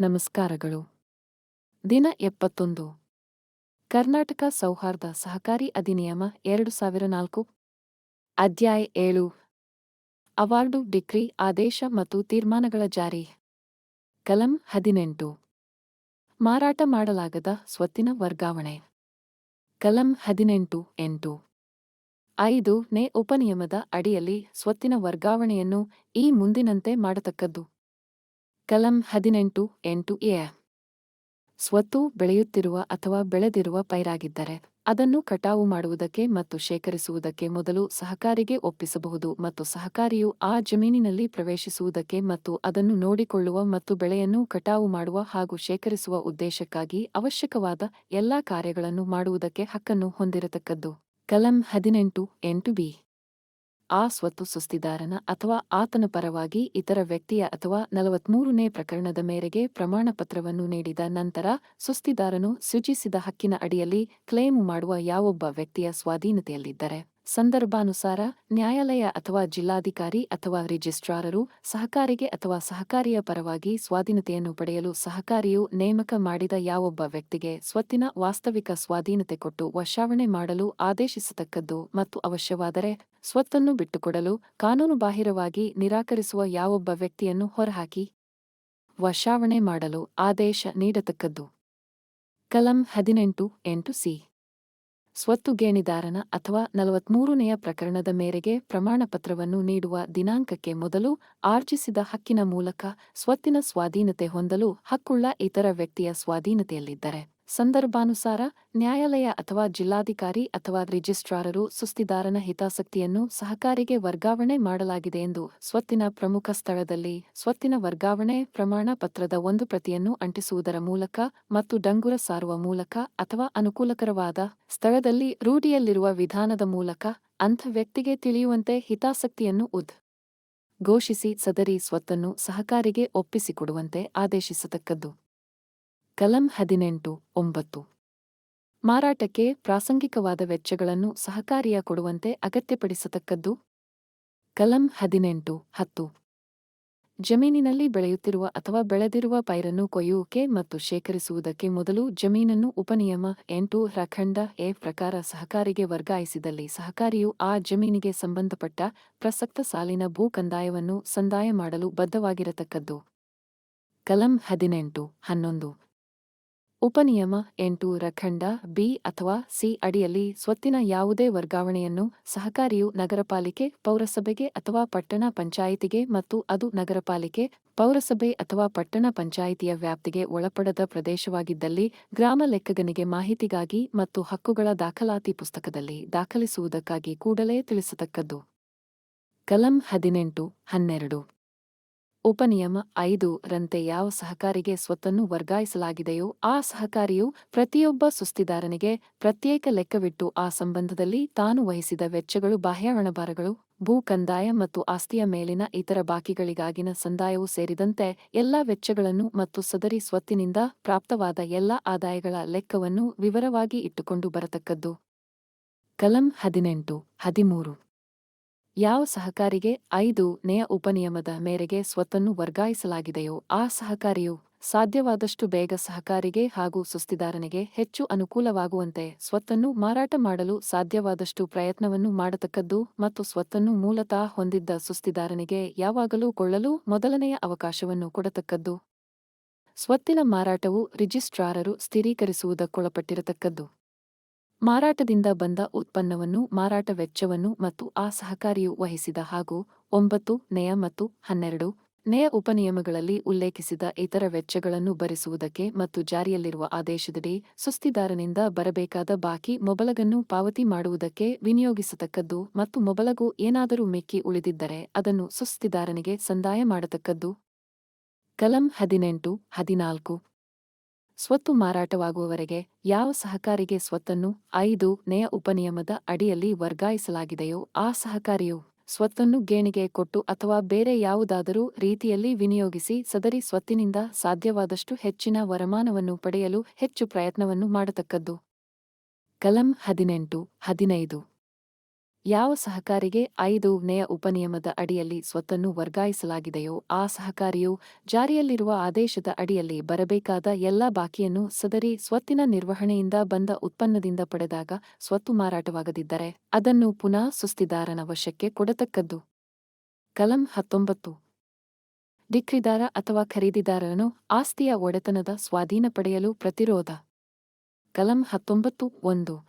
ನಮಸ್ಕಾರಗಳು. ದಿನ ಎಪ್ಪತ್ತೊಂದು. ಕರ್ನಾಟಕ ಸೌಹಾರ್ದ ಸಹಕಾರಿ ಅಧಿನಿಯಮ ಎರಡು ಸಾವಿರ ನಾಲ್ಕು. ಅಧ್ಯಾಯ ಏಳು. ಅವಾರ್ಡು ಡಿಕ್ರಿ ಆದೇಶ ಮತ್ತು ತೀರ್ಮಾನಗಳ ಜಾರಿ. ಕಲಂ ಹದಿನೆಂಟು. ಮಾರಾಟ ಮಾಡಲಾಗದ ಸ್ವತ್ತಿನ ವರ್ಗಾವಣೆ. ಕಲಂ ಹದಿನೆಂಟು ಎಂಟು. ಐದು ನೇ ಉಪನಿಯಮದ ಅಡಿಯಲ್ಲಿ ಸ್ವತ್ತಿನ ವರ್ಗಾವಣೆಯನ್ನು ಈ ಮುಂದಿನಂತೆ ಮಾಡತಕ್ಕದ್ದು. ಕಲಂ ಹದಿನೆಂಟು ಎಂಟು ಎ. ಸ್ವತ್ತು ಬೆಳೆಯುತ್ತಿರುವ ಅಥವಾ ಬೆಳೆದಿರುವ ಪೈರಾಗಿದ್ದರೆ ಅದನ್ನು ಕಟಾವು ಮಾಡುವುದಕ್ಕೆ ಮತ್ತು ಶೇಖರಿಸುವುದಕ್ಕೆ ಮೊದಲು ಸಹಕಾರಿಗೆ ಒಪ್ಪಿಸಬಹುದು ಮತ್ತು ಸಹಕಾರಿಯು ಆ ಜಮೀನಿನಲ್ಲಿ ಪ್ರವೇಶಿಸುವುದಕ್ಕೆ ಮತ್ತು ಅದನ್ನು ನೋಡಿಕೊಳ್ಳುವ ಮತ್ತು ಬೆಳೆಯನ್ನು ಕಟಾವು ಮಾಡುವ ಹಾಗೂ ಶೇಖರಿಸುವ ಉದ್ದೇಶಕ್ಕಾಗಿ ಅವಶ್ಯಕವಾದ ಎಲ್ಲಾ ಕಾರ್ಯಗಳನ್ನು ಮಾಡುವುದಕ್ಕೆ ಹಕ್ಕನ್ನು ಹೊಂದಿರತಕ್ಕದ್ದು. ಕಲಂ ಹದಿನೆಂಟು ಎಂಟು ಬಿ. ಆ ಸ್ವತ್ತು ಸುಸ್ತಿದಾರನ ಅಥವಾ ಆತನ ಪರವಾಗಿ ಇತರ ವ್ಯಕ್ತಿಯ ಅಥವಾ ನಲವತ್ಮೂರನೇ ಪ್ರಕರಣದ ಮೇರೆಗೆ ಪ್ರಮಾಣ ಪತ್ರವನ್ನು ನೀಡಿದ ನಂತರ ಸುಸ್ತಿದಾರನು ಸೂಚಿಸಿದ ಹಕ್ಕಿನ ಅಡಿಯಲ್ಲಿ ಕ್ಲೇಮ್ ಮಾಡುವ ಯಾವೊಬ್ಬ ವ್ಯಕ್ತಿಯ ಸ್ವಾಧೀನತೆಯಲ್ಲಿದ್ದರೆ. ಸಂದರ್ಭಾನುಸಾರ ನ್ಯಾಯಾಲಯ ಅಥವಾ ಜಿಲ್ಲಾಧಿಕಾರಿ ಅಥವಾ ರಿಜಿಸ್ಟ್ರಾರರು ಸಹಕಾರಿಗೆ ಅಥವಾ ಸಹಕಾರಿಯ ಪರವಾಗಿ ಸ್ವಾಧೀನತೆಯನ್ನು ಪಡೆಯಲು ಸಹಕಾರಿಯು ನೇಮಕ ಮಾಡಿದ ಯಾವೊಬ್ಬ ವ್ಯಕ್ತಿಗೆ ಸ್ವತ್ತಿನ ವಾಸ್ತವಿಕ ಸ್ವಾಧೀನತೆ ಕೊಟ್ಟು ವರ್ಷಾವಣೆ ಮಾಡಲು ಆದೇಶಿಸತಕ್ಕದ್ದು ಮತ್ತು ಅವಶ್ಯವಾದರೆ ಸ್ವತ್ತನ್ನು ಬಿಟ್ಟುಕೊಡಲು ಕಾನೂನುಬಾಹಿರವಾಗಿ ನಿರಾಕರಿಸುವ ಯಾವೊಬ್ಬ ವ್ಯಕ್ತಿಯನ್ನು ಹೊರಹಾಕಿ ವರ್ಷಾವಣೆ ಮಾಡಲು ಆದೇಶ ನೀಡತಕ್ಕದ್ದು. ಕಲಂ ಹದಿನೆಂಟು ಎಂಟು ಸಿ. ಸ್ವತ್ತು ಗೇಣಿದಾರನ ಅಥವಾ ನಲವತ್ಮೂರನೆಯ ಪ್ರಕರಣದ ಮೇರೆಗೆ ಪ್ರಮಾಣಪತ್ರವನ್ನು ನೀಡುವ ದಿನಾಂಕಕ್ಕೆ ಮೊದಲು ಆರ್ಜಿಸಿದ ಹಕ್ಕಿನ ಮೂಲಕ ಸ್ವತ್ತಿನ ಸ್ವಾಧೀನತೆ ಹೊಂದಲು ಹಕ್ಕುಳ್ಳ ಇತರ ವ್ಯಕ್ತಿಯ ಸ್ವಾಧೀನತೆಯಲ್ಲಿದ್ದರೆ. ಸಂದರ್ಭಾನುಸಾರ ನ್ಯಾಯಾಲಯ ಅಥವಾ ಜಿಲ್ಲಾಧಿಕಾರಿ ಅಥವಾ ರಿಜಿಸ್ಟ್ರಾರರು ಸುಸ್ತಿದಾರನ ಹಿತಾಸಕ್ತಿಯನ್ನು ಸಹಕಾರಿಗೆ ವರ್ಗಾವಣೆ ಮಾಡಲಾಗಿದೆ ಎಂದು ಸ್ವತ್ತಿನ ಪ್ರಮುಖ ಸ್ಥಳದಲ್ಲಿ ಸ್ವತ್ತಿನ ವರ್ಗಾವಣೆ ಪ್ರಮಾಣ ಪತ್ರದ ಒಂದು ಪ್ರತಿಯನ್ನು ಅಂಟಿಸುವುದರ ಮೂಲಕ ಮತ್ತು ಡಂಗುರ ಸಾರುವ ಮೂಲಕ ಅಥವಾ ಅನುಕೂಲಕರವಾದ ಸ್ಥಳದಲ್ಲಿ ರೂಢಿಯಲ್ಲಿರುವ ವಿಧಾನದ ಮೂಲಕ ಅಂಥ ವ್ಯಕ್ತಿಗೆ ತಿಳಿಯುವಂತೆ ಹಿತಾಸಕ್ತಿಯನ್ನು ಉದ್. ಘೋಷಿಸಿ ಸದರಿ ಸ್ವತ್ತನ್ನು ಸಹಕಾರಿಗೆ ಒಪ್ಪಿಸಿಕೊಡುವಂತೆ ಆದೇಶಿಸತಕ್ಕದ್ದು. ಕಲಂ ಹದಿನೆಂಟು, ಒಂಬತ್ತು. ಮಾರಾಟಕ್ಕೆ ಪ್ರಾಸಂಗಿಕವಾದ ವೆಚ್ಚಗಳನ್ನು ಸಹಕಾರಿಯ ಕೊಡುವಂತೆ ಅಗತ್ಯಪಡಿಸತಕ್ಕದ್ದು ಕಲಂ ಹದಿನೆಂಟು, ಹತ್ತು. ಜಮೀನಿನಲ್ಲಿ ಬೆಳೆಯುತ್ತಿರುವ ಅಥವಾ ಬೆಳೆದಿರುವ ಪೈರನ್ನು ಕೊಯ್ಯುವಿಕೆ ಮತ್ತು ಶೇಖರಿಸುವುದಕ್ಕೆ ಮೊದಲು ಜಮೀನನ್ನು ಉಪನಿಯಮ ಎಂಟು ರಖಂಡ ಎ ಪ್ರಕಾರ ಸಹಕಾರಿಗೆ ವರ್ಗಾಯಿಸಿದಲ್ಲಿ ಸಹಕಾರಿಯು ಆ ಜಮೀನಿಗೆ ಸಂಬಂಧಪಟ್ಟ ಪ್ರಸಕ್ತ ಸಾಲಿನ ಭೂ ಕಂದಾಯವನ್ನು ಸಂದಾಯ ಮಾಡಲು ಬದ್ಧವಾಗಿರತಕ್ಕದ್ದು ಕಲಂ ಹದಿನೆಂಟು, ಹನ್ನೊಂದು. ಉಪನಿಯಮ ಎಂಟು ರಖಂಡ ಬಿ ಅಥವಾ ಸಿ ಅಡಿಯಲ್ಲಿ ಸ್ವತ್ತಿನ ಯಾವುದೇ ವರ್ಗಾವಣೆಯನ್ನು ಸಹಕಾರಿಯು ನಗರಪಾಲಿಕೆ, ಪೌರಸಭೆಗೆ ಅಥವಾ ಪಟ್ಟಣ ಪಂಚಾಯಿತಿಗೆ ಮತ್ತು ಅದು ನಗರಪಾಲಿಕೆ, ಪೌರಸಭೆ ಅಥವಾ ಪಟ್ಟಣ ಪಂಚಾಯಿತಿಯ ವ್ಯಾಪ್ತಿಗೆ ಒಳಪಡದ ಪ್ರದೇಶವಾಗಿದ್ದಲ್ಲಿ ಗ್ರಾಮ ಲೆಕ್ಕಗನಿಗೆ ಮಾಹಿತಿಗಾಗಿ ಮತ್ತು ಹಕ್ಕುಗಳ ದಾಖಲಾತಿ ಪುಸ್ತಕದಲ್ಲಿ ದಾಖಲಿಸುವುದಕ್ಕಾಗಿ ಕೂಡಲೇ ತಿಳಿಸತಕ್ಕದ್ದು. ಕಲಂ ಹದಿನೆಂಟು, ಹನ್ನೆರಡು. ಉಪನಿಯಮ ಐದು ರಂತೆ ಯಾವ ಸಹಕಾರಿಗೆ ಸ್ವತ್ತನ್ನು ವರ್ಗಾಯಿಸಲಾಗಿದೆಯೋ ಆ ಸಹಕಾರಿಯು ಪ್ರತಿಯೊಬ್ಬ ಸುಸ್ತಿದಾರನಿಗೆ ಪ್ರತ್ಯೇಕ ಲೆಕ್ಕವಿಟ್ಟು ಆ ಸಂಬಂಧದಲ್ಲಿ ತಾನು ವಹಿಸಿದ ವೆಚ್ಚಗಳು, ಬಾಹ್ಯ ಹಣಭಾರಗಳು ಭೂ ಕಂದಾಯ ಮತ್ತು ಆಸ್ತಿಯ ಮೇಲಿನ ಇತರ ಬಾಕಿಗಳಿಗಾಗಿನ ಸಂದಾಯವು ಸೇರಿದಂತೆ ಎಲ್ಲಾ ವೆಚ್ಚಗಳನ್ನು ಮತ್ತು ಸದರಿ ಸ್ವತ್ತಿನಿಂದ ಪ್ರಾಪ್ತವಾದ ಎಲ್ಲಾ ಆದಾಯಗಳ ಲೆಕ್ಕವನ್ನು ವಿವರವಾಗಿ ಇಟ್ಟುಕೊಂಡು ಬರತಕ್ಕದ್ದು. ಕಲಂ ಹದಿನೆಂಟು, ಹದಿಮೂರು. ಯಾವ ಸಹಕಾರಿಗೆ ಐದು ನೇಯ ಉಪನಿಯಮದ ಮೇರೆಗೆ ಸ್ವತ್ತನ್ನು ವರ್ಗಾಯಿಸಲಾಗಿದೆಯೋ ಆ ಸಹಕಾರಿಯು ಸಾಧ್ಯವಾದಷ್ಟು ಬೇಗ ಸಹಕಾರಿಗೆ ಹಾಗೂ ಸುಸ್ತಿದಾರನಿಗೆ ಹೆಚ್ಚು ಅನುಕೂಲವಾಗುವಂತೆ ಸ್ವತ್ತನ್ನು ಮಾರಾಟ ಮಾಡಲು ಸಾಧ್ಯವಾದಷ್ಟು ಪ್ರಯತ್ನವನ್ನು ಮಾಡತಕ್ಕದ್ದು ಮತ್ತು ಸ್ವತ್ತನ್ನು ಮೂಲತಃ ಹೊಂದಿದ್ದ ಸುಸ್ತಿದಾರನಿಗೆ ಯಾವಾಗಲೂ ಕೊಳ್ಳಲು ಮೊದಲನೆಯ ಅವಕಾಶವನ್ನು ಕೊಡತಕ್ಕದ್ದು. ಸ್ವತ್ತಿನ ಮಾರಾಟವು ರಿಜಿಸ್ಟ್ರಾರರು ಸ್ಥಿರೀಕರಿಸುವುದಕ್ಕೊಳಪಟ್ಟಿರತಕ್ಕದ್ದು. ಮಾರಾಟದಿಂದ ಬಂದ ಉತ್ಪನ್ನವನ್ನು, ಮಾರಾಟ ವೆಚ್ಚವನ್ನು ಮತ್ತು ಆ ಸಹಕಾರಿಯು ವಹಿಸಿದ ಹಾಗೂ ಒಂಬತ್ತು ನಯ ಮತ್ತು ಹನ್ನೆರಡು ನಯ ಉಪನಿಯಮಗಳಲ್ಲಿ ಉಲ್ಲೇಖಿಸಿದ ಇತರ ವೆಚ್ಚಗಳನ್ನು ಭರಿಸುವುದಕ್ಕೆ ಮತ್ತು ಜಾರಿಯಲ್ಲಿರುವ ಆದೇಶದಡಿ ಸುಸ್ತಿದಾರನಿಂದ ಬರಬೇಕಾದ ಬಾಕಿ ಮೊಬಲಗನ್ನು ಪಾವತಿ ಮಾಡುವುದಕ್ಕೆ ವಿನಿಯೋಗಿಸತಕ್ಕದ್ದು ಮತ್ತು ಮೊಬಲಗು ಏನಾದರೂ ಮಿಕ್ಕಿ ಉಳಿದಿದ್ದರೆ ಅದನ್ನು ಸುಸ್ತಿದಾರನಿಗೆ ಸಂದಾಯ ಮಾಡತಕ್ಕದ್ದು. ಕಲಂ ಹದಿನೆಂಟು, ಹದಿನಾಲ್ಕು. ಸ್ವತ್ತು ಮಾರಾಟವಾಗುವವರೆಗೆ ಯಾವ ಸಹಕಾರಿಗೆ ಸ್ವತ್ತನ್ನು ಐದು ನೇಯ ಉಪನಿಯಮದ ಅಡಿಯಲ್ಲಿ ವರ್ಗಾಯಿಸಲಾಗಿದೆಯೋ ಆ ಸಹಕಾರಿಯು ಸ್ವತ್ತನ್ನು ಗೇಣಿಗೆ ಕೊಟ್ಟು ಅಥವಾ ಬೇರೆ ಯಾವುದಾದರೂ ರೀತಿಯಲ್ಲಿ ವಿನಿಯೋಗಿಸಿ ಸದರಿ ಸ್ವತ್ತಿನಿಂದ ಸಾಧ್ಯವಾದಷ್ಟು ಹೆಚ್ಚಿನ ವರಮಾನವನ್ನು ಪಡೆಯಲು ಹೆಚ್ಚು ಪ್ರಯತ್ನವನ್ನು ಮಾಡತಕ್ಕದ್ದು. ಕಲಂ ಹದಿನೆಂಟು, ಹದಿನೈದು. ಯಾವ ಸಹಕಾರಿಗೆ ಐದು ನೇಯ ಉಪನಿಯಮದ ಅಡಿಯಲ್ಲಿ ಸ್ವತ್ತನ್ನು ವರ್ಗಾಯಿಸಲಾಗಿದೆಯೋ ಆ ಸಹಕಾರಿಯು ಜಾರಿಯಲ್ಲಿರುವ ಆದೇಶದ ಅಡಿಯಲ್ಲಿ ಬರಬೇಕಾದ ಎಲ್ಲ ಬಾಕಿಯನ್ನು ಸದರಿ ಸ್ವತ್ತಿನ ನಿರ್ವಹಣೆಯಿಂದ ಬಂದ ಉತ್ಪನ್ನದಿಂದ ಪಡೆದಾಗ ಸ್ವತ್ತು ಮಾರಾಟವಾಗದಿದ್ದರೆ ಅದನ್ನು ಪುನಃ ಸುಸ್ತಿದಾರನ ವಶಕ್ಕೆ ಕೊಡತಕ್ಕದ್ದು. ಕಲಂ ಹತ್ತೊಂಬತ್ತು. ಡಿಕ್ರಿದಾರ ಅಥವಾ ಖರೀದಿದಾರನು ಆಸ್ತಿಯ ಒಡೆತನದ ಸ್ವಾಧೀನ ಪಡೆಯಲು ಪ್ರತಿರೋಧ. ಕಲಂ ಹತ್ತೊಂಬತ್ತು ಒಂದು.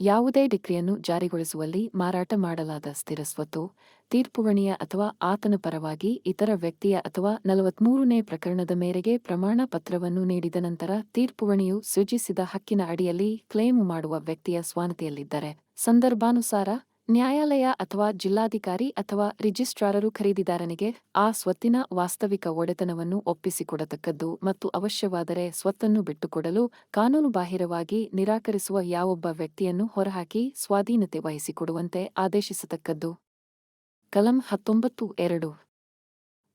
ಯಾವುದೇ ಡಿಗ್ರಿಯನ್ನು ಜಾರಿಗೊಳಿಸುವಲ್ಲಿ ಮಾರಾಟ ಮಾಡಲಾದ ಸ್ಥಿರ ಸ್ವತ್ತು ತೀರ್ಪುವಣಿಯ ಅಥವಾ ಆತನ ಪರವಾಗಿ ಇತರ ವ್ಯಕ್ತಿಯ ಅಥವಾ ನಲವತ್ಮೂರನೇ ಪ್ರಕರಣದ ಮೇರೆಗೆ ಪ್ರಮಾಣ ಪತ್ರವನ್ನು ನೀಡಿದ ನಂತರ ತೀರ್ಪುವಣಿಯು ಸೃಜಿಸಿದ ಹಕ್ಕಿನ ಅಡಿಯಲ್ಲಿ ಕ್ಲೇಮು ಮಾಡುವ ವ್ಯಕ್ತಿಯ ಸ್ವಾನತೆಯಲ್ಲಿದ್ದರೆ, ಸಂದರ್ಭಾನುಸಾರ ನ್ಯಾಯಾಲಯ ಅಥವಾ ಜಿಲ್ಲಾಧಿಕಾರಿ ಅಥವಾ ರಿಜಿಸ್ಟ್ರಾರರು ಖರೀದಿದಾರನಿಗೆ ಆ ಸ್ವತ್ತಿನ ವಾಸ್ತವಿಕ ಒಡೆತನವನ್ನು ಒಪ್ಪಿಸಿಕೊಡತಕ್ಕದ್ದು ಮತ್ತು ಅವಶ್ಯವಾದರೆ ಸ್ವತ್ತನ್ನು ಬಿಟ್ಟುಕೊಡಲು ಕಾನೂನುಬಾಹಿರವಾಗಿ ನಿರಾಕರಿಸುವ ಯಾವೊಬ್ಬ ವ್ಯಕ್ತಿಯನ್ನು ಹೊರಹಾಕಿ ಸ್ವಾಧೀನತೆ ವಹಿಸಿಕೊಡುವಂತೆ ಆದೇಶಿಸತಕ್ಕದ್ದು. ಕಲಂ ಹತ್ತೊಂಬತ್ತು ಎರಡು.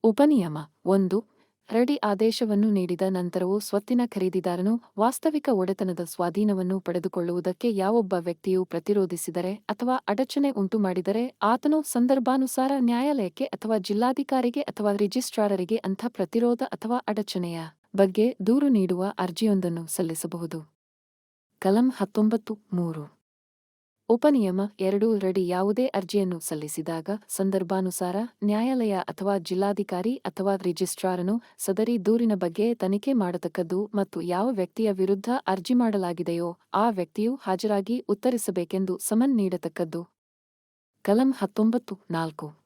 ಉಪನಿಯಮ ಒಂದು. ರಡಿ ಆದೇಶವನ್ನು ನೀಡಿದ ನಂತರವೂ ಸ್ವತ್ತಿನ ಖರೀದಿದಾರನು ವಾಸ್ತವಿಕ ಒಡೆತನದ ಸ್ವಾಧೀನವನ್ನು ಪಡೆದುಕೊಳ್ಳುವುದಕ್ಕೆ ಯಾವೊಬ್ಬ ವ್ಯಕ್ತಿಯು ಪ್ರತಿರೋಧಿಸಿದರೆ ಅಥವಾ ಅಡಚಣೆ ಉಂಟುಮಾಡಿದರೆ ಆತನು ಸಂದರ್ಭಾನುಸಾರ ನ್ಯಾಯಾಲಯಕ್ಕೆ ಅಥವಾ ಜಿಲ್ಲಾಧಿಕಾರಿಗೆ ಅಥವಾ ರಿಜಿಸ್ಟ್ರಾರರಿಗೆ ಅಂಥ ಪ್ರತಿರೋಧ ಅಥವಾ ಅಡಚಣೆಯ ಬಗ್ಗೆ ದೂರು ನೀಡುವ ಅರ್ಜಿಯೊಂದನ್ನು ಸಲ್ಲಿಸಬಹುದು. ಕಲಂ ಹತ್ತೊಂಬತ್ತು ಮೂರು. ಉಪನಿಯಮ ಎರಡು ರಡಿ ಯಾವುದೇ ಅರ್ಜಿಯನ್ನು ಸಲ್ಲಿಸಿದಾಗ ಸಂದರ್ಭಾನುಸಾರ ನ್ಯಾಯಾಲಯ ಅಥವಾ ಜಿಲ್ಲಾಧಿಕಾರಿ ಅಥವಾ ರಿಜಿಸ್ಟ್ರಾರನು ಸದರಿ ದೂರಿನ ಬಗ್ಗೆ ತನಿಖೆ ಮಾಡತಕ್ಕದ್ದು ಮತ್ತು ಯಾವ ವ್ಯಕ್ತಿಯ ವಿರುದ್ಧ ಅರ್ಜಿ ಮಾಡಲಾಗಿದೆಯೋ ಆ ವ್ಯಕ್ತಿಯು ಹಾಜರಾಗಿ ಉತ್ತರಿಸಬೇಕೆಂದು ಸಮನ್ ನೀಡತಕ್ಕದ್ದು. ಕಲಂ ಹತ್ತೊಂಬತ್ತು ನಾಲ್ಕು.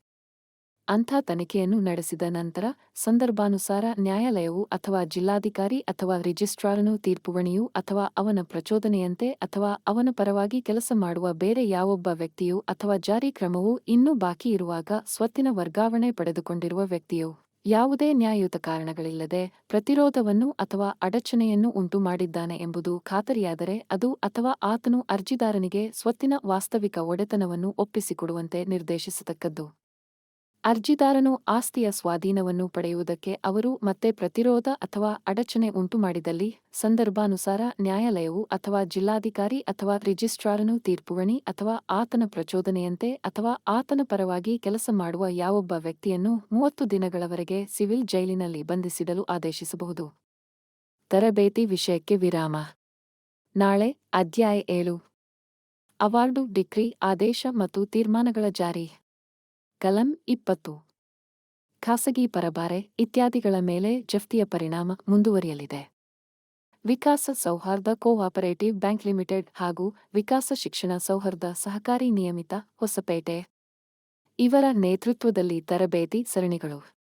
ಅಂಥ ತನಿಖೆಯನ್ನು ನಡೆಸಿದ ನಂತರ ಸಂದರ್ಭಾನುಸಾರ ನ್ಯಾಯಾಲಯವು ಅಥವಾ ಜಿಲ್ಲಾಧಿಕಾರಿ ಅಥವಾ ರಿಜಿಸ್ಟ್ರಾರನು ತೀರ್ಪುವಣಿಯು ಅಥವಾ ಅವನ ಪ್ರಚೋದನೆಯಂತೆ ಅಥವಾ ಅವನ ಪರವಾಗಿ ಕೆಲಸ ಮಾಡುವ ಬೇರೆ ಯಾವೊಬ್ಬ ವ್ಯಕ್ತಿಯು ಅಥವಾ ಜಾರಿ ಕ್ರಮವು ಇನ್ನೂ ಬಾಕಿ ಇರುವಾಗ ಸ್ವತ್ತಿನ ವರ್ಗಾವಣೆ ಪಡೆದುಕೊಂಡಿರುವ ವ್ಯಕ್ತಿಯು. ಯಾವುದೇ ನ್ಯಾಯಯುತ ಕಾರಣಗಳಿಲ್ಲದೆ ಪ್ರತಿರೋಧವನ್ನು ಅಥವಾ ಅಡಚಣೆಯನ್ನು ಉಂಟು ಮಾಡಿದ್ದಾನೆ ಎಂಬುದು ಖಾತರಿಯಾದರೆ ಅದು ಅಥವಾ ಆತನು ಅರ್ಜಿದಾರನಿಗೆ ಸ್ವತ್ತಿನ ವಾಸ್ತವಿಕ ಒಡೆತನವನ್ನು ಒಪ್ಪಿಸಿಕೊಡುವಂತೆ ನಿರ್ದೇಶಿಸತಕ್ಕದ್ದು. ಅರ್ಜಿದಾರನು ಆಸ್ತಿಯ ಸ್ವಾಧೀನವನ್ನು ಪಡೆಯುವುದಕ್ಕೆ ಅವರು ಮತ್ತೆ ಪ್ರತಿರೋಧ ಅಥವಾ ಅಡಚಣೆ ಉಂಟುಮಾಡಿದಲ್ಲಿ ಸಂದರ್ಭಾನುಸಾರ ನ್ಯಾಯಾಲಯವು ಅಥವಾ ಜಿಲ್ಲಾಧಿಕಾರಿ ಅಥವಾ ರಿಜಿಸ್ಟ್ರಾರನು ತೀರ್ಪುವಣಿ ಅಥವಾ ಆತನ ಪ್ರಚೋದನೆಯಂತೆ ಅಥವಾ ಆತನ ಪರವಾಗಿ ಕೆಲಸ ಮಾಡುವ ಯಾವೊಬ್ಬ ವ್ಯಕ್ತಿಯನ್ನು ಮೂವತ್ತು ದಿನಗಳವರೆಗೆ ಸಿವಿಲ್ ಜೈಲಿನಲ್ಲಿ ಬಂಧಿಸಿಡಲು ಆದೇಶಿಸಬಹುದು. ತರಬೇತಿ ವಿಷಯಕ್ಕೆ ವಿರಾಮ. ನಾಳೆ ಅಧ್ಯಾಯ ಏಳು. ಅವಾರ್ಡು ಡಿಕ್ರಿ ಆದೇಶ ಮತ್ತು ತೀರ್ಮಾನಗಳ ಜಾರಿ. ಕಲಂ ಇಪ್ಪತ್ತು. ಖಾಸಗಿ ಪರಬಾರೆ ಇತ್ಯಾದಿಗಳ ಮೇಲೆ ಜಫ್ತಿಯ ಪರಿಣಾಮ ಮುಂದುವರಿಯಲಿದೆ. ವಿಕಾಸ ಸೌಹಾರ್ದ ಕೋಆಪರೇಟಿವ್ ಬ್ಯಾಂಕ್ ಲಿಮಿಟೆಡ್ ಹಾಗೂ ವಿಕಾಸ ಶಿಕ್ಷಣ ಸೌಹಾರ್ದ ಸಹಕಾರಿ ನಿಯಮಿತ ಹೊಸಪೇಟೆ. ಇವರ ನೇತೃತ್ವದಲ್ಲಿ ತರಬೇತಿ ಸರಣಿಗಳು.